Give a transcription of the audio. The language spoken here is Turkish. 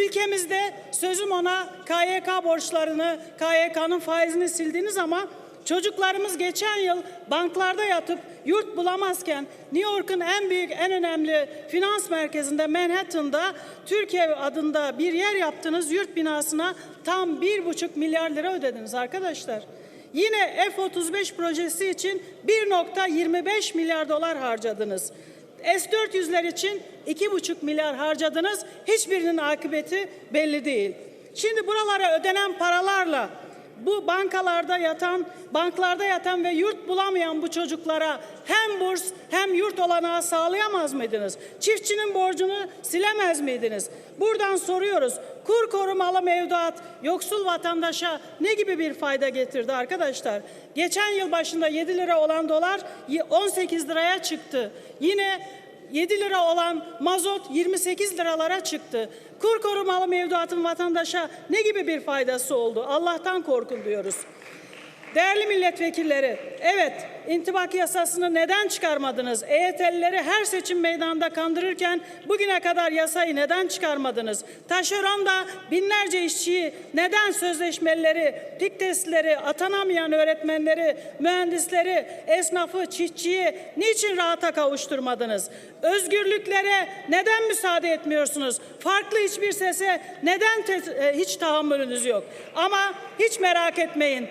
Ülkemizde sözüm ona KYK borçlarını, KYK'nın faizini sildiniz ama çocuklarımız geçen yıl banklarda yatıp yurt bulamazken New York'un en büyük, en önemli finans merkezinde Manhattan'da Türkiye adında bir yer yaptınız. Yurt binasına tam bir buçuk milyar lira ödediniz arkadaşlar. Yine F-35 projesi için 1.25 milyar dolar harcadınız. S-400'ler için 2,5 milyar harcadınız. Hiçbirinin akıbeti belli değil. Şimdi buralara ödenen paralarla bu bankalarda yatan, banklarda yatan ve yurt bulamayan bu çocuklara hem burs hem yurt olanağı sağlayamaz mıydınız? Çiftçinin borcunu silemez miydiniz? Buradan soruyoruz. Kur korumalı mevduat yoksul vatandaşa ne gibi bir fayda getirdi arkadaşlar? Geçen yıl başında 7 lira olan dolar 18 liraya çıktı. Yine 7 lira olan mazot 28 liralara çıktı. Kur korumalı mevduatın vatandaşa ne gibi bir faydası oldu? Allah'tan korkun diyoruz. Değerli milletvekilleri, evet intibak yasasını neden çıkarmadınız? EYT'lileri her seçim meydanında kandırırken bugüne kadar yasayı neden çıkarmadınız? Taşeronda binlerce işçiyi neden sözleşmelileri, pik testleri, atanamayan öğretmenleri, mühendisleri, esnafı, çiftçiyi niçin rahata kavuşturmadınız? Özgürlüklere neden müsaade etmiyorsunuz? Farklı hiçbir sese neden e, hiç tahammülünüz yok? Ama hiç merak etmeyin.